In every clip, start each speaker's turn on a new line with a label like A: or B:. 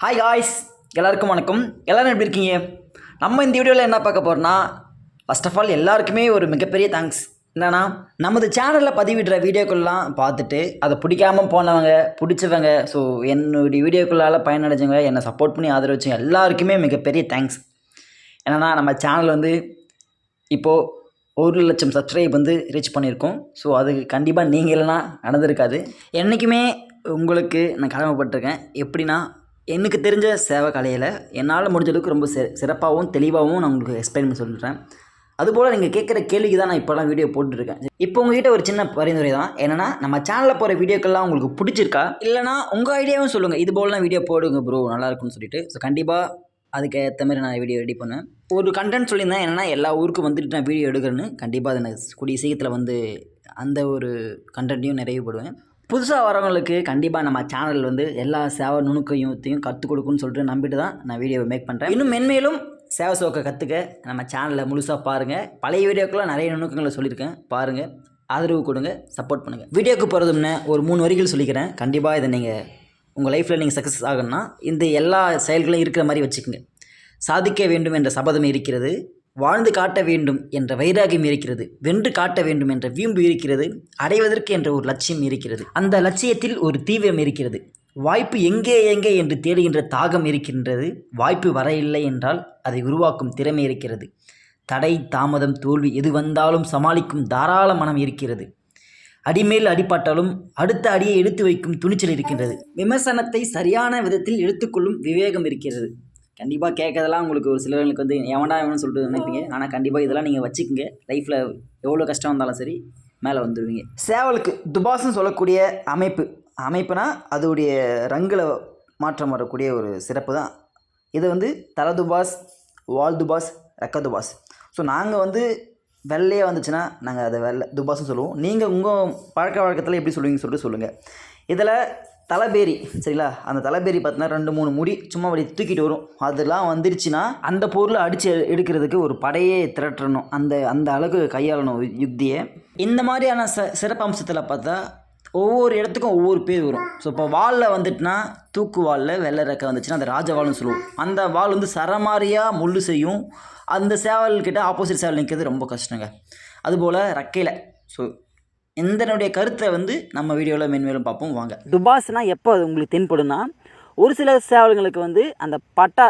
A: Hi guys எல்லாருக்கும் வணக்கம். எல்லோரும் எப்படி இருக்கீங்க? நம்ம இந்த வீடியோவில் என்ன பார்க்க போகிறோன்னா ஃபர்ஸ்ட் ஆஃப் ஆல் எல்லாருக்குமே ஒரு மிகப்பெரிய தேங்க்ஸ் என்னன்னா நமது சேனலில் பதிவிடுற வீடியோக்கள்லாம் பார்த்துட்டு அதை பிடிக்காமல் போனவங்க பிடிச்சவங்க ஸோ என்னுடைய வீடியோக்களால் பயனடைஞ்சவங்க என்னை சப்போர்ட் பண்ணி ஆதரவச்சவங்க எல்லாருக்குமே மிகப்பெரிய தேங்க்ஸ் என்னென்னா நம்ம சேனல் வந்து இப்போது ஒரு லட்சம் சப்ஸ்கிரைப் வந்து ரீச் பண்ணியிருக்கோம். ஸோ அதுக்கு கண்டிப்பாக நீங்கள் இல்லைனா நடந்திருக்காது. என்றைக்குமே உங்களுக்கு நான் கடமைப்பட்டிருக்கேன். எப்படின்னா எனக்கு தெரிஞ்ச சேவை கலையில் என்னால் முடிஞ்ச அளவுக்கு ரொம்ப சி சிறப்பாகவும் தெளிவாகவும் நான் உங்களுக்கு எக்ஸ்பிளைன் பண்ணி சொல்லிட்டேன் அதுபோல் நீங்கள் கேட்குற கேள்விக்கு தான் நான் இப்போலாம் வீடியோ போட்டுருக்கேன் இப்போ உங்ககிட்ட ஒரு சின்ன பரிந்துரை தான். என்னென்னா நம்ம சேனலில் போகிற வீடியோக்கள்லாம் உங்களுக்கு பிடிச்சிருக்கா? இல்லைனா உங்கள் ஐடியாவும் சொல்லுங்கள் இது போலலாம் வீடியோ போடுங்க ப்ரோ நல்லாயிருக்குன்னு சொல்லிட்டு. ஸோ கண்டிப்பாக அதுக்கு ஏற்ற மாதிரி நான் வீடியோ ரெடி பண்ணேன் ஒரு கண்டென்ட் சொல்லியிருந்தேன். என்னென்னா எல்லா ஊருக்கும் வந்துட்டு நான் வீடியோ எடுக்கிறேன்னு. கண்டிப்பாக அதை நான் கூடிய சீக்கிரத்தில் வந்து அந்த ஒரு கண்டென்ட்டையும் நிறைவுபடுவேன் புதுசாக வரவங்களுக்கு கண்டிப்பாக நம்ம சேனல் வந்து எல்லா சேவை நுணுக்கையும் கற்றுக் கொடுக்குன்னு சொல்லிட்டு நம்பிட்டு தான் நான் வீடியோவை மேக் பண்ணுறேன் இன்னும் மென்மேலும் சேவை சோக்கை கற்றுக்க நம்ம சேனலில் முழுசாக பாருங்கள் பழைய வீடியோக்கெல்லாம் நிறைய நுணுக்கங்களை சொல்லியிருக்கேன். பாருங்கள் ஆதரவு கொடுங்க. சப்போர்ட் பண்ணுங்கள் வீடியோக்கு போகிறது முன்னே ஒரு மூணு வரிகள் சொல்லிக்கிறேன். கண்டிப்பாக இதை நீங்கள் உங்கள் லைஃப்பில் நீங்கள் சக்ஸஸ் ஆகணும்னா இந்த எல்லா செயல்களும் இருக்கிற மாதிரி வச்சுக்கோங்க. சாதிக்க வேண்டும் என்ற சபதம் இருக்கிறது. வாழ்ந்து காட்ட வேண்டும் என்ற வைராகியம் இருக்கிறது. வென்று காட்ட வேண்டும் என்ற வீம்பு இருக்கிறது. அடைவதற்கு என்ற ஒரு லட்சியம் இருக்கிறது. அந்த லட்சியத்தில் ஒரு தீவிரம் இருக்கிறது. வாய்ப்பு எங்கே எங்கே என்று தேடுகின்ற தாகம் இருக்கின்றது. வாய்ப்பு வரையில்லை என்றால் அதை உருவாக்கும் திறமை இருக்கிறது. தடை தாமதம் தோல்வி எது வந்தாலும் சமாளிக்கும் தாராள மனம் இருக்கிறது. அடிமேல் அடிப்பட்டாலும் அடுத்த அடியை எடுத்து வைக்கும் துணிச்சல் இருக்கின்றது. விமர்சனத்தை சரியான விதத்தில் எடுத்துக்கொள்ளும் விவேகம் இருக்கிறது. கண்டிப்பாக கேட்கறதெல்லாம் உங்களுக்கு ஒரு சிலர்களுக்கு வந்து எவன்டா எவனு சொல்லிட்டு நினைப்பீங்க. ஆனால் கண்டிப்பாக இதெல்லாம் நீங்கள் வச்சுக்கோங்க. லைஃப்பில் எவ்வளோ கஷ்டம் வந்தாலும் சரி மேலே வந்துடுவீங்க சேவலுக்கு துபாஸ்னு சொல்லக்கூடிய அமைப்பு. அமைப்புனா அதோடைய ரங்கில் மாற்றம் வரக்கூடிய ஒரு சிறப்பு தான். இது வந்து தல துபாஸ் வால் துபாஸ் ரெக்க துபாஸ். ஸோ நாங்கள் வந்து வெள்ளையே வந்துச்சுன்னா நாங்கள் அதை வெள்ளை துபாஸ்னு சொல்லுவோம். நீங்கள் உங்கள் பழக்க வழக்கத்தில் எப்படி சொல்லுவீங்கன்னு சொல்லிட்டு சொல்லுங்கள் இதில் தலைபேரி சரிங்களா? அந்த தலைபேரி பார்த்தீங்கன்னா ரெண்டு மூணு முடி சும்மா அப்படி தூக்கிட்டு வரும். அதெல்லாம் வந்துருச்சுன்னா அந்த பொருளை அடித்து எடுக்கிறதுக்கு ஒரு படையே திரட்டணும். அந்த அந்த அளவுக்கு கையாளணும் யுக்தியை. இந்த மாதிரியான ச சிறப்பு அம்சத்தில் பார்த்தா ஒவ்வொரு இடத்துக்கும் ஒவ்வொரு பேர் வரும். ஸோ இப்போ வாலில் வந்துட்டுனா தூக்கு வாலில் வெள்ளை ரெக்கை வந்துச்சுன்னா அந்த ராஜவால்னு சொல்லுவோம். அந்த வால் வந்து சரமாரியாக முள்ளு செய்யும். அந்த சேவல்கிட்ட ஆப்போசிட் சேவல் நிற்கிறது ரொம்ப கஷ்டங்க. அதுபோல் ரெக்கையில் ஸோ எந்தனுடைய கருத்தை வந்து நம்ம வீடியோவில் மென்மேலும் பார்ப்போம். வாங்க.
B: துபாஸ்னால் எப்போ அது உங்களுக்கு தென்படும்னா ஒரு சில சேவலுங்களுக்கு வந்து அந்த பட்டா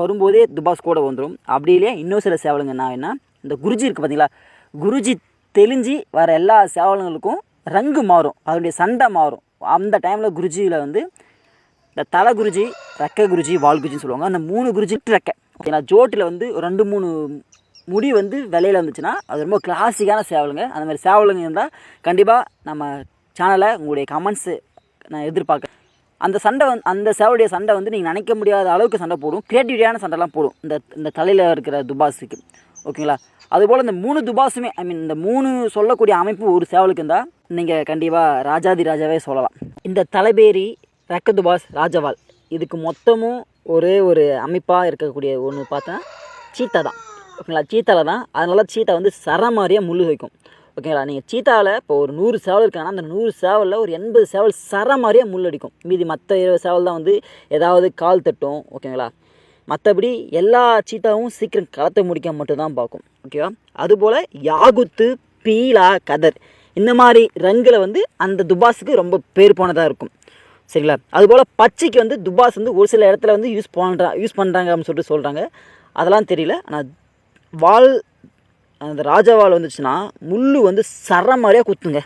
B: வரும்போதே துபாஸ் கூட வந்துடும் அப்படி இல்லையா இன்னும் சில சேவலுங்க என்ன என்ன இந்த குருஜி இருக்குது பார்த்தீங்களா குருஜி தெளிஞ்சு வர எல்லா சேவலுங்களுக்கும் ரங்கு மாறும். அதனுடைய சண்டை மாறும். அந்த டைமில் குருஜியில் வந்து இந்த தலை குருஜி ரெக்க குருஜி வால் குருஜின்னு சொல்லுவாங்க. அந்த மூணு குருஜி ரெக்கை. ஓகேங்களா? ஜோட்டில் வந்து ரெண்டு மூணு முடி வந்து விலையில் வந்துச்சுன்னா அது ரொம்ப கிளாசிக்கான சேவலுங்க. அந்த மாதிரி சேவலுங்க இருந்தால் கண்டிப்பாக நம்ம சேனலை உங்களுடைய கமெண்ட்ஸு நான் எதிர்பார்க்குறேன். அந்த சண்டை வந்து அந்த சேவலுடைய சண்டை வந்து நீங்கள் நினைக்க முடியாத அளவுக்கு சண்டை போடும். கிரியேட்டிவிட்டியான சண்டைலாம் போடும். இந்த இந்த தலையில் இருக்கிற துபாஸுக்கு. ஓகேங்களா? அதுபோல் இந்த மூணு துபாஸுமே ஐ மீன் இந்த மூணு சொல்லக்கூடிய அமைப்பு ஒரு சேவலுக்கு இருந்தால் நீங்கள் கண்டிப்பாக ராஜாதி ராஜாவே சொல்லலாம். இந்த தலைபேரி ரெக்க துபாஸ் ராஜவால். இதுக்கு மொத்தமும் ஒரே ஒரு அமைப்பாக இருக்கக்கூடிய ஒன்று பார்த்தா சீத்தா தான் ஓகேங்களா? சீத்தாவில் தான். அதனால சீத்தா வந்து சரமாரியாக முள் வைக்கும். ஓகேங்களா? நீங்கள் சீத்தாவில் இப்போ ஒரு நூறு சேவல் இருக்காங்கன்னா அந்த நூறு சேவலில் ஒரு எண்பது சேவல் சரமாரியாக முள் அடிக்கும். மீதி மற்ற இருபது சேவல் தான் வந்து ஏதாவது கால் தட்டும். ஓகேங்களா? மற்றபடி எல்லா சீத்தாவும் சீக்கிரம் களத்தை முடிக்க மட்டும்தான் பார்க்கும். ஓகேவா? அதுபோல் யாகுத்து பீலா கதர். இந்த மாதிரி ரங்கில் வந்து அந்த துபாஸுக்கு ரொம்ப பேர் போனதாக இருக்கும். சரிங்களா? அதுபோல் பச்சைக்கு வந்து துபாஸ் வந்து ஒரு சில இடத்துல வந்து யூஸ் பண்ணுறா யூஸ் பண்ணுறாங்க அப்படின்னு சொல்லிட்டு சொல்கிறாங்க அதெல்லாம் தெரியல. ஆனால் வால் அந்த ராஜாவால் வந்துச்சுன்னா முள் வந்து சர மாதிரியாக குத்துங்க.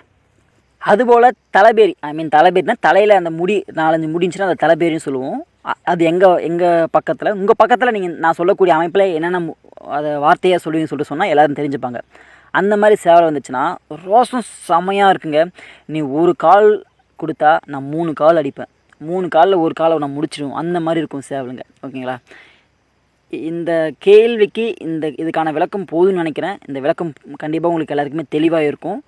B: அதுபோல் தலைபேரி ஐ மீன் தலைபேரினா தலையில் அந்த முடி நாலஞ்சு முடிஞ்சுன்னா அந்த தலைபேரின்னு சொல்லுவோம். அது எங்கள் எங்கள் பக்கத்தில் உங்கள் பக்கத்தில் நீங்கள் நான் சொல்லக்கூடிய அமைப்பில் என்னென்ன மு- அதை வார்த்தையாக சொல்லுவீங்கன்னு சொல்லிட்டு சொன்னால் எல்லோரும் தெரிஞ்சுப்பாங்க. அந்த மாதிரி சேவல் வந்துச்சுன்னா ரோசம் செமையாக இருக்குங்க. நீ ஒரு கால் கொடுத்தா நான் மூணு கால் அடிப்பேன். மூணு காலில் ஒரு காலை நான் முடிச்சிடுவோம் அந்த மாதிரி இருக்கும் சேவலுங்க. ஓகேங்களா? இந்த கேள்விக்கு இந்த இதுக்கான விளக்கம் போதும்னு நினைக்கிறேன். இந்த விளக்கம் கண்டிப்பாக உங்களுக்கு எல்லாருக்குமே தெளிவாக இருக்கும்.